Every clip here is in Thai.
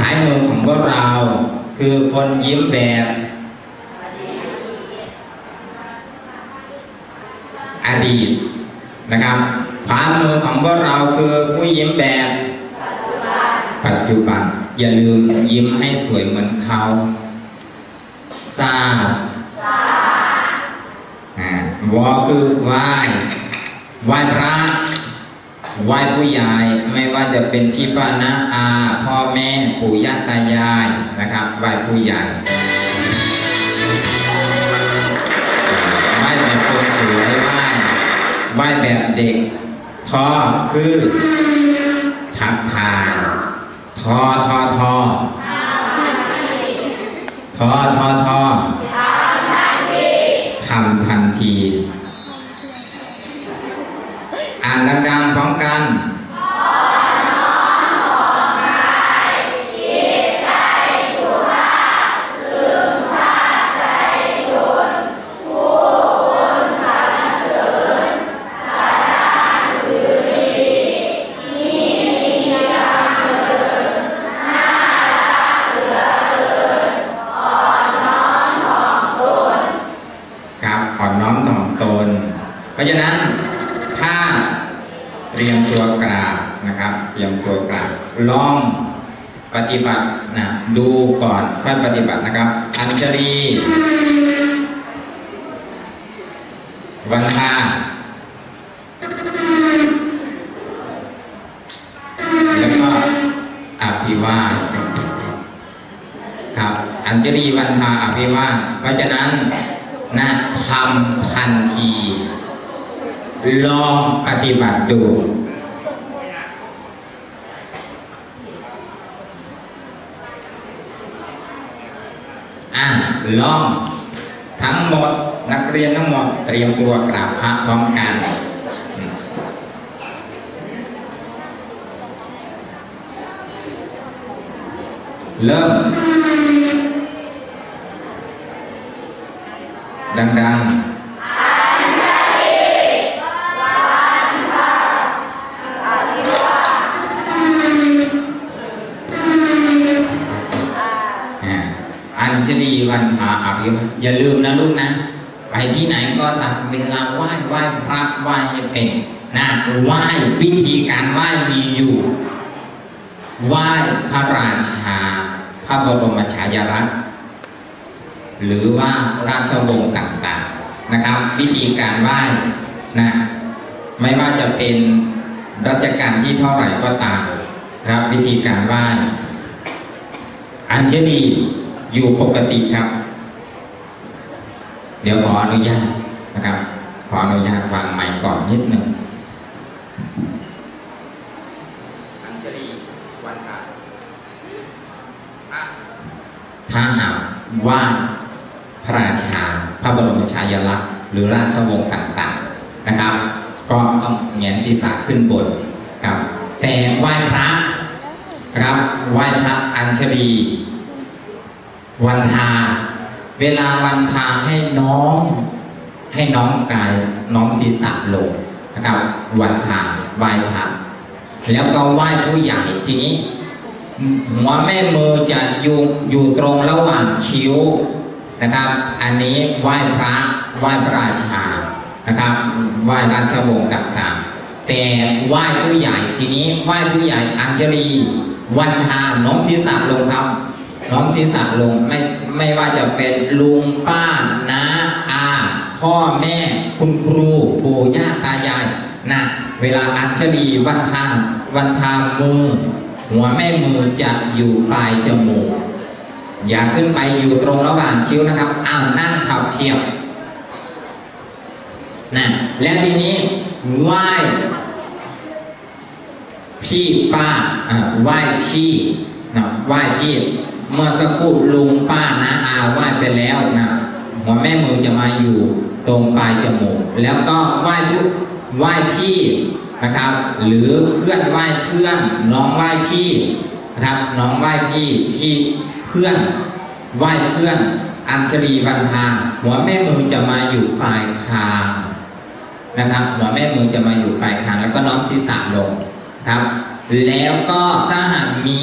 ซ้ายมือของพวกเรา คือคนยิ้มแบบอดีตนะครับขวามือของพวกเราคือผู้ยิ้มแบบปัจจุบัน อย่าลืมยิ้มให้สวยเหมือนเขาทราบอ่าวอคือไหว้ไหว้พระไหว้ผู้ใหญ่ไม่ว่าจะเป็นที่บ้านนาอา แม่ปู่ย่าตายายนะครับไหว้ผู้ใหญ่ไหว้แบบคนสวยไหว้ไหว้แบบเด็กทอคือทักทายทอทอทอทอทอทอทำทันที อ่านดังๆพร้อมกัน ราะฉะนั้นถ้าเตรียมตัวกราบนะครับเตรียมตัวกราบลองปฏิบัตินะดูก่อนค่อยปฏิบัตินะครับ อัญชลีวันทาแล้วก็อภิวาสครับอัญชลีวันทาอภิวาสเพราะฉะนั้นนะทำทันที ลองปฏิบัติดูอะลองทั้งหมดนักเรียนทั้งหมดเตรียมตัวกราบพระพร้อมกันเริ่มดัง ญชลีวันพาอภิวอย่าลืมนะลูกนะ ไปที่ไหนก็ตามเวลาไหว้ไหว้พระไหว้ให้เป็นนะไหว้วิธีการไหว้มีอยู่ไหว้พระราชา พระบรมฉายาลักษณ์หรือว่าราชวงศ์ต่างๆนะครับ วิธีการไหว้นะไม่ว่าจะเป็นรัชกาลที่เท่าไหร่ก็ตามนะครับ วิธีการไหว้อัญชลี อยู่ปกติครับ เดี๋ยวขออนุญาตนะครับ ขออนุญาตวางไมค์ก่อนนิดหนึ่งอัญชลีวันพระถ้าหากว่าพระราชาพระบรมฉายาลักษณ์ หรือราชวงศ์ต่างๆนะครับ ก็ต้องเงียศีรษะขึ้นบนครับ แต่ไหว้พระครับไหว้พระอัญชลี วันทา เวลาวันทาให้น้อง ให้น้องกายน้องศีรษะลงนะครับ วันทาไหว้พระแล้วก็ไหว้ผู้ใหญ่ทีนี้ หัวแม่มือจะอยู่อยู่ตรงระหว่างคิ้วนะครับ อันนี้ไหว้พระไหว้พระราชานะครับไหว้ราชวงศ์ต่างๆ แต่ไหว้ผู้ใหญ่ทีนี้ไหว้ผู้ใหญ่อัญชลีวันทาน้องศีรษะลงครับ น้องศีรษะลงไม่ไม่ว่าจะเป็นลุงป้าน้าอาพ่อแม่คุณครูปู่ย่าตายายนะเวลาอัญชลีวันทาวันทามือ หัวแม่มือจะอยู่ปลายจมูก อย่าขึ้นไปอยู่ตรงระหว่างคิ้วนะครับอ้าวนั่งขับเทียบนะและทีนี้ไหว้พี่ป้าอ่าไหว้พี่นะไหว้พี่ เมื่อสักครู่ลุงป้านะอาไหว้ไปแล้วนะหัวแม่มือจะมาอยู่ตรงปลายจมูก แล้วก็ไหว้ทุกไหว้พี่นะครับ หรือเพื่อนไหว้เพื่อนน้องไหว้พี่นะครับ น้องไหว้พี่พี่เพื่อนไหว้เพื่อน อัญชลีวันทางหัวแม่มือจะมาอยู่ปลายคางนะครับ หัวแม่มือจะมาอยู่ปลายคางแล้วก็น้องศีรษะลงครับ แล้วก็ถ้าหากมี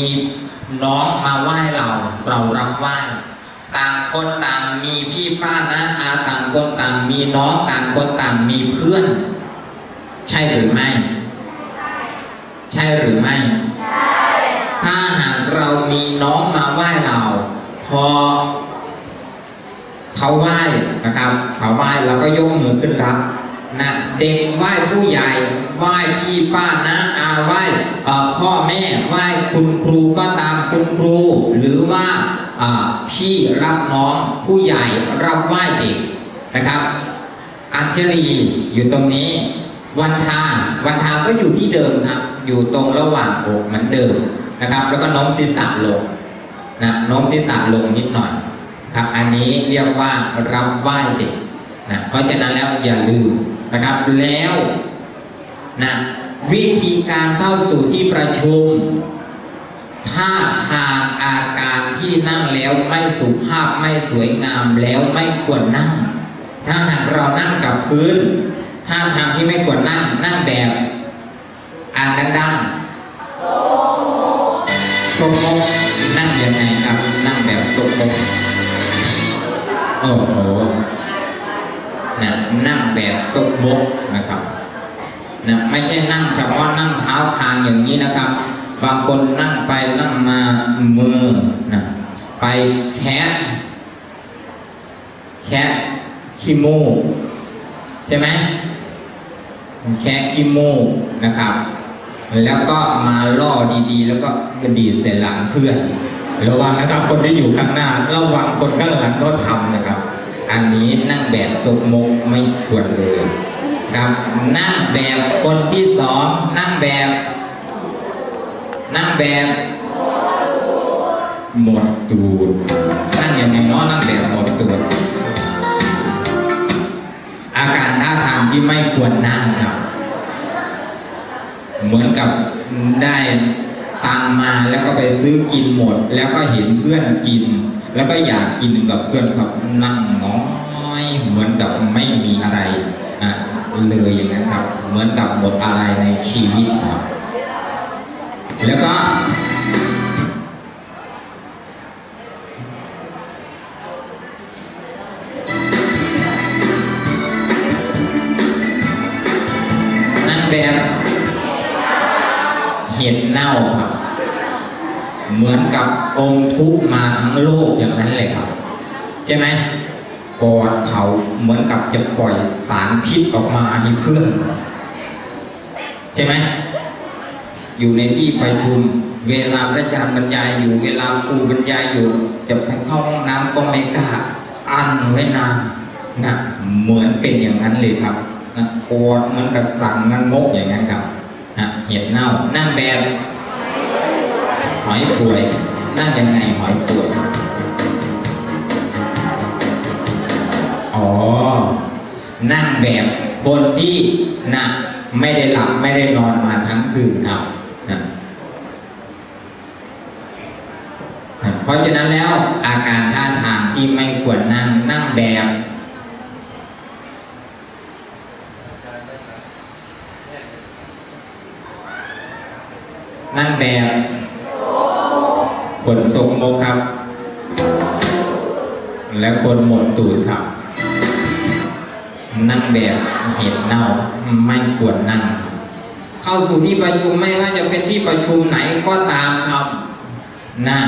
น้องมาไหว้เรา เรารับไหว้ต่างคนต่างมีพี่ป้านะอาต่างคนต่างมีน้องต่างคนต่างมีเพื่อน ใช่หรือไม่ ใช่หรือไม่ถ้าหากเรามีน้องมาไหว้เรา พอเขาไหว้นะครับเขาไหว้เราก็ยกมือขึ้นรับนะ เด็กไหว้ผู้ใหญ่ไหว้พี่ป้านะอาไหว้พ่อแม่ไหว้คุณครูก็ตามคุณครู หรือว่าพี่รับน้องผู้ใหญ่รับไหว้เด็กนะครับ อัญชลีอยู่ตรงนี้วันทาวันทาก็อยู่ที่เดิมครับ อยู่ตรงระหว่างอกเหมือนเดิมนะครับ แล้วก็น้อมศีรษะลงนะน้มศีรษะลงนิดหน่อยครับ อันนี้เรียกว่ารับไหว้เด็กนะเพราะฉะนั้นแล้วอย่าลืม นะครับ แล้วนะวิธีการเข้าสู่ที่ประชุม ถ้าทางอาการที่นั่งแล้วไม่สุภาพไม่สวยงามแล้วไม่ควรนั่ง ถ้าหากเรานั่งกับพื้นท่าทางที่ไม่ควรนั่งนั่งแบบอ่านดังๆสมมกนั่งยังไงครับ นั่งแบบสมมกโอ้โห นะนั่งแบบสมมกนะครับนะไม่ใช่นั่งเฉพาะนั่งเท้าทางอย่างนี้นะครับ บางคนนั่งไปนั่งมามือนะไปแคะแคะขี้มูกใช่ไหมแค่ขี้มูกนะครับ แล้วก็มาล่อดีๆ แล้วก็กระดีดใส่หลังเพื่อนระวังนะครับคนที่อยู่ข้างหน้าระวังคนข้างหลังก็ทำนะครับ อันนี้นั่งแบบสกมกไม่ควรเลยครับนั่งแบบคนที่สองนั่งแบบ นั่งแบบหมดตูดนั่งยังไงเนาะนั่งแบบหมดตูดอาการท่าทางที่ไม่ควรนั่งครับ เหมือนกับได้ตังมาแล้วก็ไปซื้อกินหมด แล้วก็เห็นเพื่อนกิน แล้วก็อยากกินกับเพื่อนครับนั่งน้อยเหมือนกับไม่มีอะไรอะเลยอย่างนั้นครับ เหมือนกับหมดอะไรในชีวิตครับ แล้วก็นั่งแบบเห็ดเน่าครับ เหมือนกับองค์ทุกมาทั้งโลกอย่างนั้นเลยครับ ใช่ไหมกอดเขาเหมือนกับจะปล่อยสารพิษออกมาให้เพื่อน ใช่ไหมอยู่ในที่ประชุม เวลาพระอาจารย์บรรยายอยู่ เวลาครูบรรยายอยู่ จะไปเข้าห้องน้ำก็ไม่กล้าอันไว้นานนะเหมือนเป็นอย่างนั้นเลยครับนะกอดเหมือนกับสั่งนันมกอย่างนั้นครับนะเห็ดเน่านั่งแบบ หอยป่วย นั่งยังไงหอยป่วย อ๋อ นั่งแบบคนที่นะไม่ได้หลับไม่ได้นอนมาทั้งคืนครับนะเพราะฉะนั้นแล้วอาการท่าทางที่ไม่ควรนั่งนั่งแบบนั่งแบบ คนทรงโมกครับ และคนหมดตูดครับ นั่งแบบเห็ดเน่าไม่ควรนั่ง เข้าสู่ที่ประชุมไม่ว่าจะเป็นที่ประชุมไหนก็ตามครับนะ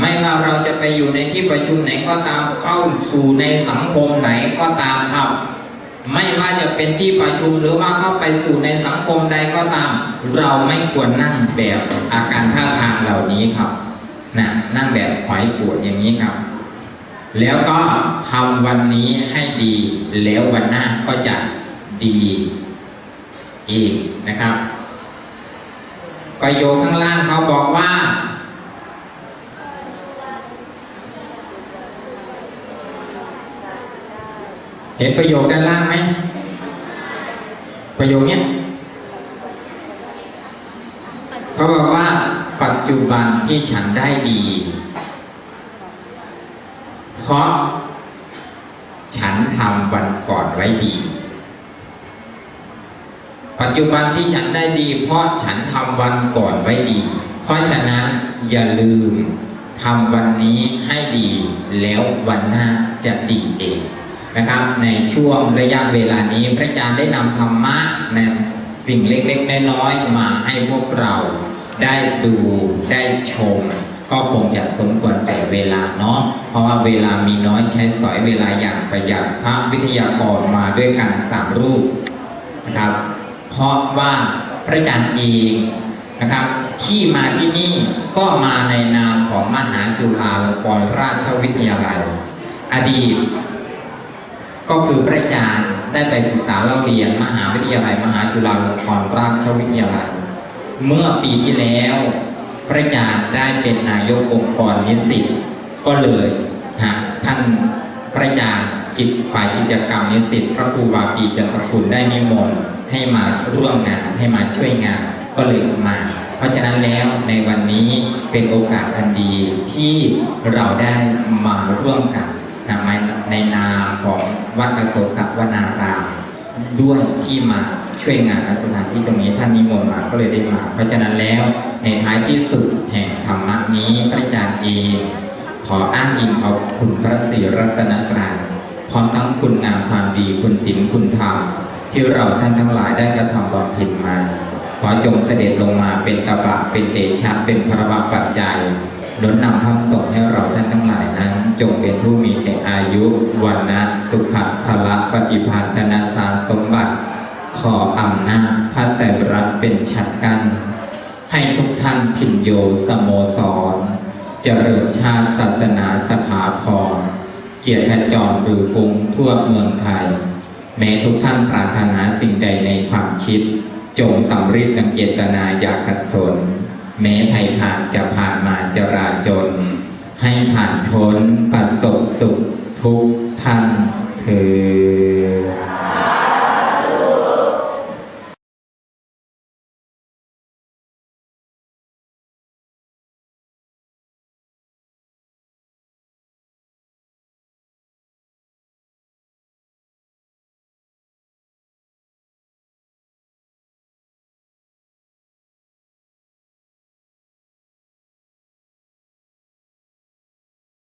ไม่ว่าเราจะไปอยู่ในที่ประชุมไหนก็ตามเข้าสู่ในสังคมไหนก็ตามครับ ไม่ว่าจะเป็นที่ประชุมหรือว่าเข้าไปสู่ในสังคมใดก็ตาม เราไม่ควรนั่งแบบอาการท่าทางเหล่านี้ครับ นะนั่งแบบหอยปวดอย่างนี้ครับ แล้วก็ทำวันนี้ให้ดี แล้ววันหน้าก็จะดีอีกนะครับ ประโยคข้างล่างเขาบอกว่าเห็นประโยคด้านล่างไหม ประโยคเนี้ยเขาบอก จจุบันที่ฉันได้ดี เพราะฉันทำวันก่อนไว้ดี ปัจจุบันที่ฉันได้ดี เพราะฉันทำวันก่อนไว้ดี เพราะฉะนั้นอย่าลืมทำวันนี้ให้ดี แล้ววันหน้าจะดีเองนะครับในช่วงระยะเวลานี้พระอาจารย์ได้นำธรรมะนะสิ่งเล็กๆน้อยๆมาให้พวกเรา ได้ดูได้ชม ก็คงจะสมควรแก่เวลาเนาะเพราะว่าเวลามีน้อยใช้สอยเวลาอย่างประหยัดพระวิทยากรมาด้วยกันสามรูปนะครับเพราะว่าพระอาจารย์เองนะครับที่มาที่นี่ก็มาในนามของมหาจุฬาลงกรณราชวิทยาลัย อดีต ก็คือพระอาจารย์ได้ไปศึกษาเล่าเรียนมหาวิทยาลัย มหาจุฬาลงกรณราชวิทยาลัย เมื่อปีที่แล้วพระอาจารย์ได้เป็นนายกองค์กรนิสิตก็เลยฮะท่านพระอาจารย์กิจฝ่ายกิจกรรมนิสิตพระครูบาปีจันทคุณได้นิมนต์ให้มาร่วมงานให้มาช่วยงานก็เลยมา เพราะฉะนั้นแล้วในวันนี้เป็นโอกาสอันดีที่เราได้มาร่วมกันนะในในนามของวัดอโศกวนารามด้วยที่มา ช่วยงานสถานที่ตรงนี้ท่านนิมนต์มาก็เลยได้มา เพราะฉะนั้นแล้วในท้ายที่สุดแห่งธรรมะนี้พระอาจารย์เองขออ้างอิงเอาคุณพระศรีรัตนตรัยพร้อมทั้งคุณงามความดีคุณศีลคุณธรรมที่เราท่านทั้งหลายได้กระทำบำเพ็ญมาขอจงเสด็จลงมาเป็นกระบะเป็นเตชะเป็นพระบาปัจจัยหนุนนำคำส่งให้เราท่านทั้งหลายนั้น จงเป็นผู้มีแต่อายุวันนะสุขะละปฏิภาณธนาสารสมบัติ ขออำนาจพระไตรรัตน์เป็นชัดกัน ให้ทุกท่านพินโยสโมสร เจริญชาติศาสนาสถาพรเกียรติขจรหรือฟุ้งทั่วเมืองไทย แม้ทุกท่านปรารถนาสิ่งใดในความคิด จงสำเร็จดังเจตนาอยากขัดสน แม้ภัยผ่านจะผ่านมาจราจน ให้ผ่านพ้นประสบสุขทุกท่านเถิด